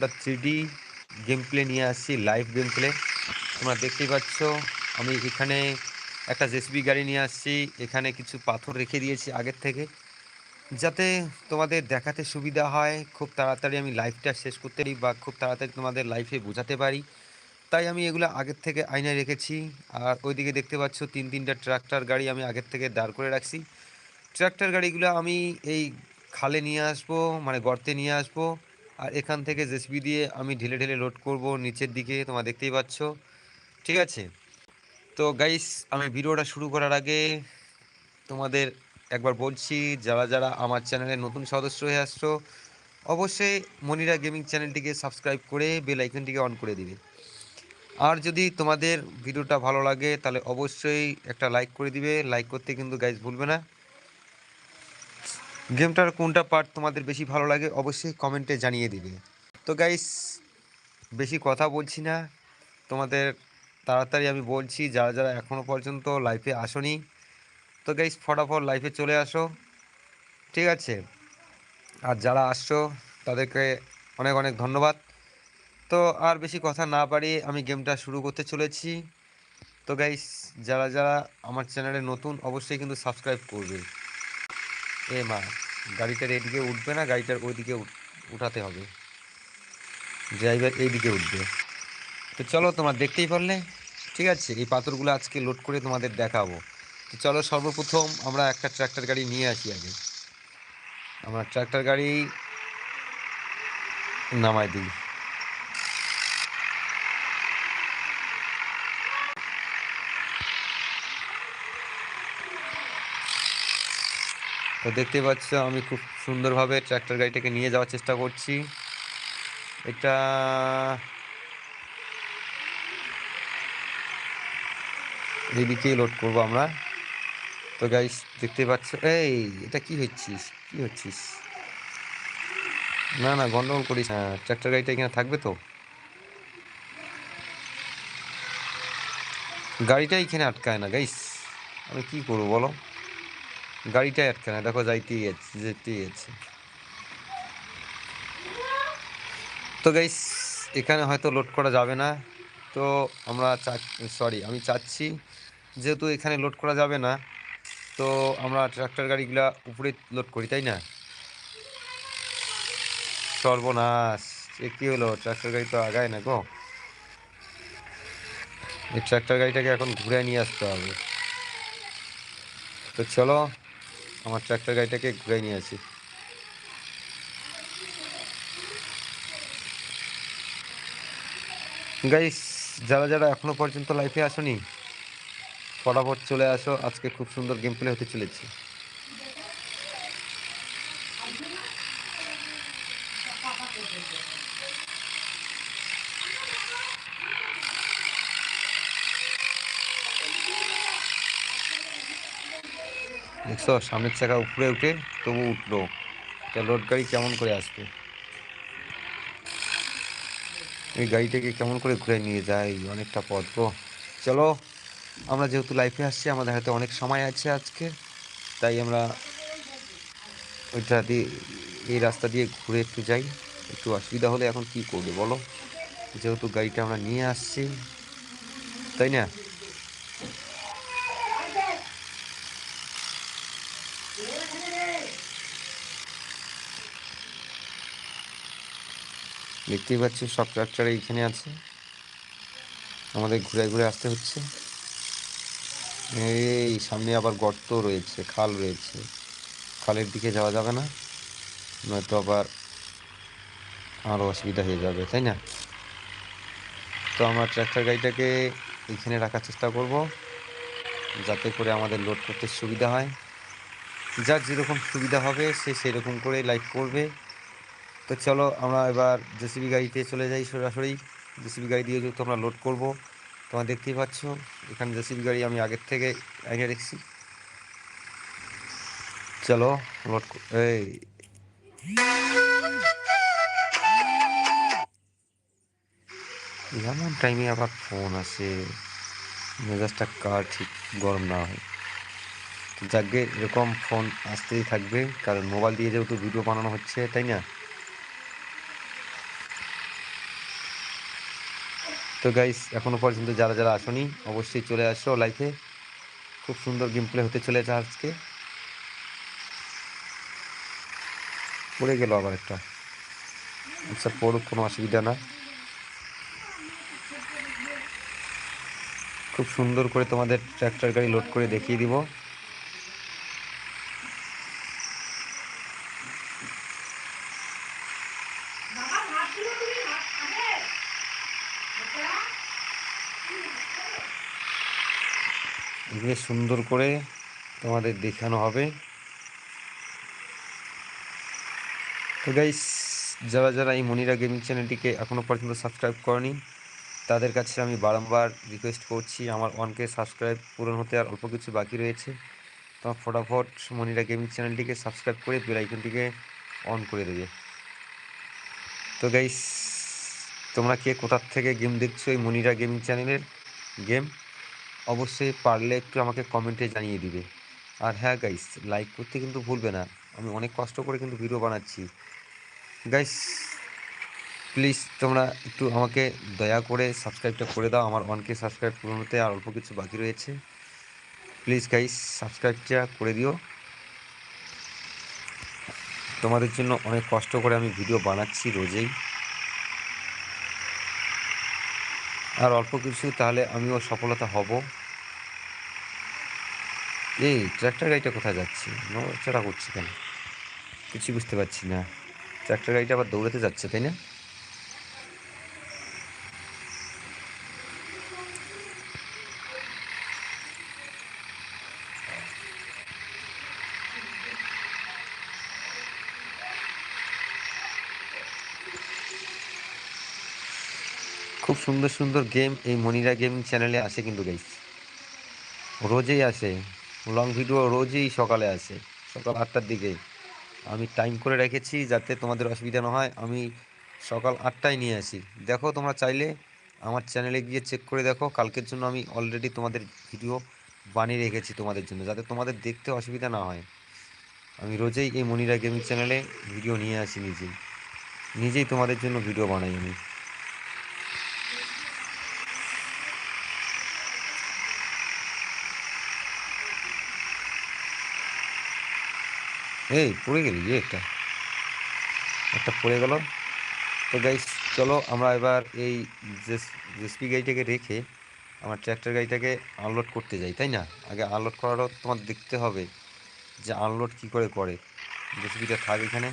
একটা three game play নিয়ে আসছি লাইভ গেম প্লে তোমরা দেখতেই পাচ্ছ, আমি এখানে একটা জেসবি গাড়ি নিয়ে আসছি, এখানে কিছু পাথর রেখে দিয়েছি আগের থেকে। যাতে তোমাদের দেখাতে সুবিধা হয়, খুব তাড়াতাড়ি আমি লাইভটা শেষ করতে পারি বা খুব তাড়াতাড়ি তোমাদের লাইফে বোঝাতে পারি। তাই আমি এগুলো আগের থেকে আয়নায় রেখেছি, আর ওইদিকে দেখতে পাচ্ছ তিন তিনটা ট্রাক্টর গাড়ি আমি আগের থেকে দাঁড় করে রাখছি। ট্রাক্টর গাড়িগুলো আমি এই খালে নিয়ে আসব মানে গর্তে নিয়ে আসব। আর এখান থেকে জেসিবি দিয়ে আমি ঢেলে ঢেলে লোড করব নিচের দিকে, তোমরা দেখতেই পাচ্ছ। ঠিক আছে? তো গাইস আমি ভিডিওটা শুরু করার আগে তোমাদের একবার বলছি, যারা যারা আমার চ্যানেলে নতুন সদস্য হয়ে আসছো, অবশ্যই মনিরা গেমিং চ্যানেলটিকে সাবস্ক্রাইব করে বেল আইকনটিকে অন করে দিবে। আর যদি তোমাদের ভিডিওটা ভালো লাগে, তাহলে অবশ্যই একটা লাইক করে দিবে। লাইক করতে কিন্তু গাইজ ভুলবে না। গেমটার কোনটা পার্ট তোমাদের বেশি ভালো লাগে, অবশ্যই কমেন্টে জানিয়ে দিবে। তো গাইস বেশি কথা বলছি না। তোমাদের তাড়াতাড়ি আমি বলছি, যারা যারা এখনও পর্যন্ত লাইফে আসনি, তো গাইস ফটাফট লাইফে চলে আসো। ঠিক আছে? আর যারা আসছো, তাদেরকে অনেক অনেক ধন্যবাদ। তো আর বেশি কথা না বাড়িয়ে আমি গেমটা শুরু করতে চলেছি। তো গাইস যারা যারা আমার চ্যানেলে নতুন, অবশ্যই কিন্তু সাবস্ক্রাইব করবে। এ মা গাড়িটার এদিকে উঠবে না, গাড়িটার ওইদিকে উঠ- উঠাতে হবে। ড্রাইভার এইদিকে উঠবে। তো চলো, তোমরা দেখতেই পারলে, ঠিক আছে? এই পাথরগুলো আজকে লোড করে তোমাদের দেখাবো। তো চলো, সর্বপ্রথম আমরা একটা ট্র্যাক্টর গাড়ি নিয়ে আসি আগে। আমরা ট্র্যাক্টর গাড়ি নামাই দিই। তো দেখতে পাচ্ছ, আমি খুব সুন্দরভাবে ট্র্যাক্টর গাড়িটাকে নিয়ে যাওয়ার চেষ্টা করছি। এটা এইদিকেই লোড করব আমরা। তো গাইস দেখতে পাচ্ছ, এই, এটা কি হচ্ছিস? কি হচ্ছিস? না না, গন্ডগোল করিস না। ট্র্যাক্টর গাড়িটা এখানে থাকবে তো? গাড়িটা এখানে আটকায় না গাইস আমি কি করব বলো? গাড়িটাই আটকায় না দেখো যাইতেই যাচ্ছে যেতেই যাচ্ছে তো গাইস এখানে হয়তো লোড করা যাবে না। তো আমরা সরি আমি চাচ্ছি যেহেতু এখানে লোড করা যাবে না, তো আমরা ট্রাক্টর গাড়িগুলা উপরে লোড করি, তাই না? সর্বনাশ, এ কী হলো? ট্রাক্টর গাড়ি তো আগায় না গো। এই ট্রাক্টর গাড়িটাকে এখন ঘুরে নিয়ে আসতে হবে। তো চলো আমার ট্রাক্টর গাড়িটাকে ঘুরে নিয়ে আসি। গাইস যারা যারা এখনও পর্যন্ত লাইফে আসনি, ফটাফট চলে আসো। আজকে খুব সুন্দর গেম প্লে হতে চলেছে। দেখছ, সামনের চাকা উপরে উঠে তবু উঠল। তা লোড গাড়ি কেমন করে আসবে? এই গাড়িটাকে কেমন করে ঘুরে নিয়ে যায়? অনেকটা পথ গো। চলো, আমরা যেহেতু লাইফে আসছি, আমাদের হাতে অনেক সময় আছে আজকে, তাই আমরা ওইটা দিয়ে, এই রাস্তা দিয়ে ঘুরে একটু যাই। একটু অসুবিধা হলে এখন কি করবে বলো? যেহেতু গাড়িটা আমরা নিয়ে আসছি, তাই না? দেখতেই পাচ্ছি, সব ট্রাক্টর এইখানে আছে। আমাদের ঘুরে ঘুরে আসতে হচ্ছে। এই সামনে আবার গর্ত রয়েছে, খাল রয়েছে। খালের দিকে যাওয়া যাবে না, নয়তো আবার আরও অসুবিধা হয়ে যাবে, তাই না? তো আমরা ট্র্যাক্টর গাড়িটাকে এইখানে রাখার চেষ্টা করব, যাতে করে আমাদের লোড করতে সুবিধা হয়। যার যেরকম সুবিধা হবে, সে সেরকম করে লাইভ করবে। তো চলো আমরা এবার জেসিবি গাড়িতে চলে যাই সরাসরি। জেসিবি গাড়ি দিয়ে যেহেতু আমরা লোড করব, তোমরা দেখতেই পাচ্ছ, এখানে জেসিবি গাড়ি আমি আগের থেকে এনে রেখেছি। চলো লোড এই। এমন টাইমে আবার ফোন আসে। মেজাজটা কার ঠিক গরম না হয়। যাকে এরকম ফোন আসতেই থাকবে, কারণ মোবাইল দিয়ে যেহেতু ভিডিও বানানো হচ্ছে, তাই না? তো গাইস এখনও পর্যন্ত যারা যারা আসনি, অবশ্যই চলে আসো লাইফে খুব সুন্দর গেম প্লে হতে চলেছে আজকে। পড়ে গেল আবার একটা। আচ্ছা পড়ুক, কোনো অসুবিধা না। খুব সুন্দর করে তোমাদের ট্র্যাক্টর গাড়ি লোড করে দেখিয়ে দিব। এগুলো সুন্দর করে তোমাদের দেখানো হবে। তো গাইস যারা যারা এই মনিরা গেমিং চ্যানেলটিকে এখনও পর্যন্ত সাবস্ক্রাইব করেনি, তাদের কাছে আমি বারংবার রিকোয়েস্ট করছি, আমার ওয়ানকে সাবস্ক্রাইব পূরণ হতে আর অল্প কিছু বাকি রয়েছে তোমার ফটাফট মনিরা গেমিং চ্যানেলটিকে সাবস্ক্রাইব করে বেল আইকনটিকে অন করে দেবে। তো গাইস তোমরা কে কোথার থেকে গেম দেখছ এই মনিরা গেমিং চ্যানেলের গেম অবশ্যই পারলে একটু আমাকে কমেন্টে জানিয়ে দিবে। আর হ্যাঁ গাইস লাইক করতে কিন্তু ভুলবে না। আমি অনেক কষ্ট করে কিন্তু ভিডিও বানাচ্ছি। গাইস প্লিজ তোমরা একটু আমাকে দয়া করে সাবস্ক্রাইবটা করে দাও। আমার অনকে সাবস্ক্রাইব হতে আর অল্প কিছু বাকি রয়েছে। প্লিজ গাইস সাবস্ক্রাইবটা করে দিও। তোমাদের জন্য অনেক কষ্ট করে আমি ভিডিও বানাচ্ছি রোজেই। আর অল্প কিছু তাহলে আমিও সফলতা হব। এই ট্র্যাক্টর গাড়িটা কোথায় যাচ্ছে? নড়াচড়া করছে কেন? কিছু বুঝতে পারছি না। ট্র্যাক্টর গাড়িটা আবার দৌড়াতে যাচ্ছে, তাই না? খুব সুন্দর সুন্দর গেম এই মনিরা গেমিং চ্যানেলে আসে কিন্তু গাইস রোজেই আসে। লং ভিডিও রোজই সকালে আসে, সকাল আটটার দিকে। আমি টাইম করে রেখেছি যাতে তোমাদের অসুবিধা না হয়। আমি সকাল আটটায় নিয়ে আসি। দেখো, তোমরা চাইলে আমার চ্যানেলে গিয়ে চেক করে দেখো। কালকের জন্য আমি অলরেডি তোমাদের ভিডিও বানিয়ে রেখেছি তোমাদের জন্য, যাতে তোমাদের দেখতে অসুবিধা না হয়। আমি রোজেই এই মনিরা গেমিং চ্যানেলে ভিডিও নিয়ে আসি নিজেই। নিজেই তোমাদের জন্য ভিডিও বানাই আমি। এই, পড়ে গেলি যে একটা। একটা পড়ে গেল। তো গাইস চলো আমরা এবার এই জেসপি গাড়িটাকে রেখে আমার ট্র্যাক্টর গাড়িটাকে আনলোড করতে যাই, তাই না? আগে আনলোড করারও তোমার দেখতে হবে যে আনলোড কি করে করে। জেসপিটা থাক এখানে।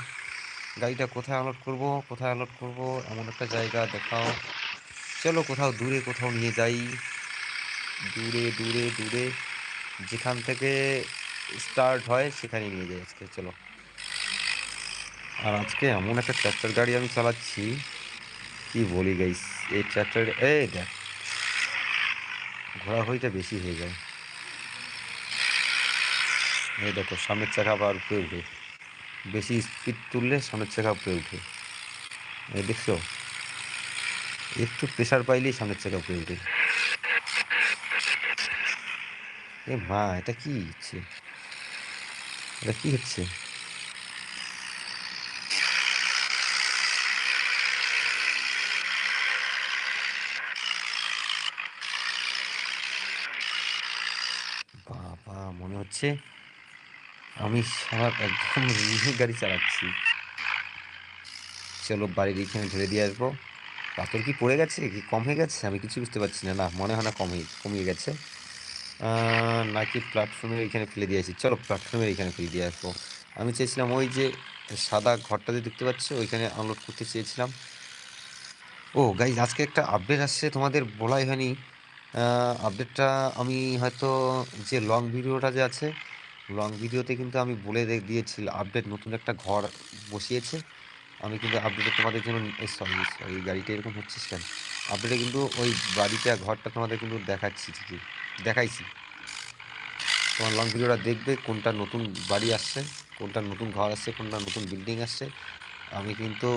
গাড়িটা কোথায় আনলোড করব, কোথায় আনলোড করব, এমন একটা জায়গা দেখাও। চলো কোথাও দূরে, কোথাও নিয়ে যাই। দূরে দূরে দূরে। যেখান থেকে স্টার্ট হয় সেখানে নিয়ে যাই আজকে, চলো। আর আজকে এমন একটা ট্র্যাক্টর গাড়ি আমি চালাচ্ছি, কি বলি গাইস এই ট্র্যাক্টর এই দেখ, ঘোরাঘুরিটা বেশি হয়ে যায়। এই দেখো, সামনের চাকা আবার উপরে উঠে। বেশি স্পিড তুললে সামনের চাকা উপরে উঠে। এই দেখছ? একটু প্রেশার পাইলেই সামনের চাকা উপরে উঠে। এ মা, এটা কি হচ্ছে? এটা কি হচ্ছে? বাবা, মনে হচ্ছে আমি সারা একদম গাড়ি চালাচ্ছি। চলো বাড়ির এখানে ঢেলে দিয়ে আসব। পাথর কি পড়ে গেছে? কি কম হয়ে গেছে? আমি কিছু বুঝতে পারছি না। না, মনে হয় না কমে, কমিয়ে গেছে। নাকি প্ল্যাটফর্মের এখানে ফেলে দিয়ে আসি। চলো প্ল্যাটফর্মের এখানে ফেলে দিয়ে আসব। আমি চেয়েছিলাম ওই যে সাদা ঘরটা যে দেখতে পাচ্ছ, ওইখানে আনলোড করতে চেয়েছিলাম। ও গাইজ আজকে একটা আপডেট আসছে, তোমাদের বলাই হয়নি। আপডেটটা আমি হয়তো যে লং ভিডিওটা যে আছে লং ভিডিওতে কিন্তু আমি বলে দিয়েছি আপডেট নতুন একটা ঘর বসিয়েছে। আমি কিন্তু আপডেটে তোমাদের জন্য সরি সরি গাড়িটা এরকম হচ্ছে কেন? আপডেটে কিন্তু ওই বাড়িটা, ঘরটা তোমাদের কিন্তু দেখাচ্ছি ঠিকই। দেখাইছি। তোমার লং ভিডিওটা দেখবে কোনটা নতুন বাড়ি আসছে, কোনটা নতুন ঘর আসছে, কোনটা নতুন বিল্ডিং আসছে। আমি কিন্তু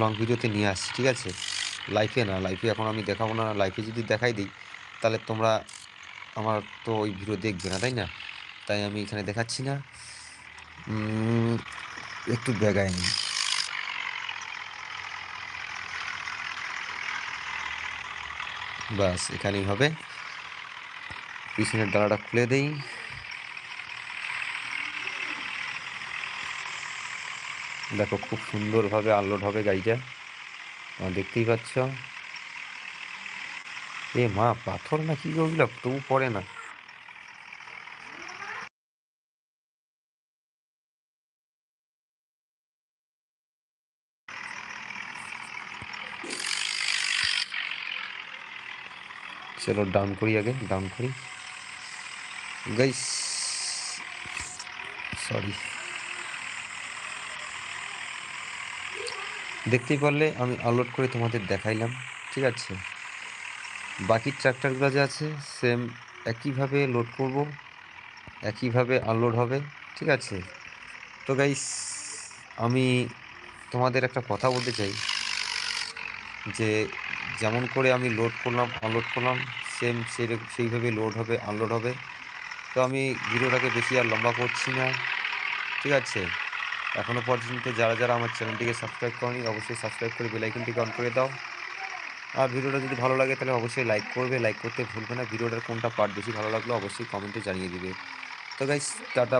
লং ভিডিওতে নিয়ে আসছি, ঠিক আছে? লাইফে না লাইফে এখন আমি দেখাবো না লাইফে যদি দেখাই দিই, তাহলে তোমরা আমার তো ওই ভিডিও দেখবে না, তাই না? তাই আমি এখানে দেখাচ্ছি না। একটু বেগায় নি। বাস এখানেই হবে। পিছনের ডালাটা খুলে দেই। দেখো, খুব সুন্দরভাবে আনলোড হবে গাড়িটা তোমার দেখতেই পাচ্ছ। এ মা, পাথর না কি ওগুলো তবু পড়ে না। চলো ডাউন করি আগে ডাউন করি। গাইস সরি দেখতেই পারলে আমি আনলোড করে তোমাদের দেখাইলাম, ঠিক আছে? বাকি ট্র্যাক্টরগুলো যে আছে সেম একইভাবে লোড করব, একইভাবে আনলোড হবে, ঠিক আছে? তো গাইস আমি তোমাদের একটা কথা বলতে চাই, যে যেমন করে আমি লোড করলাম আনলোড করলাম সেম সেই সেইভাবে লোড হবে আনলোড হবে। তো আমি ভিডিওটাকে বেশি আর লম্বা করছি না। ঠিক আছে? এখনও পর্যন্ত যারা যারা আমার চ্যানেলটিকে সাবস্ক্রাইব করেনি, অবশ্যই সাবস্ক্রাইব করে বেলাইকনটিকে অন করে দাও। আর ভিডিওটা যদি ভালো লাগে, তাহলে অবশ্যই লাইক করবে। লাইক করতে ভুলবে না। ভিডিওটার কোনটা পার্ট বেশি ভালো লাগল, অবশ্যই কমেন্টে জানিয়ে দিবে। তো গাইস টাটা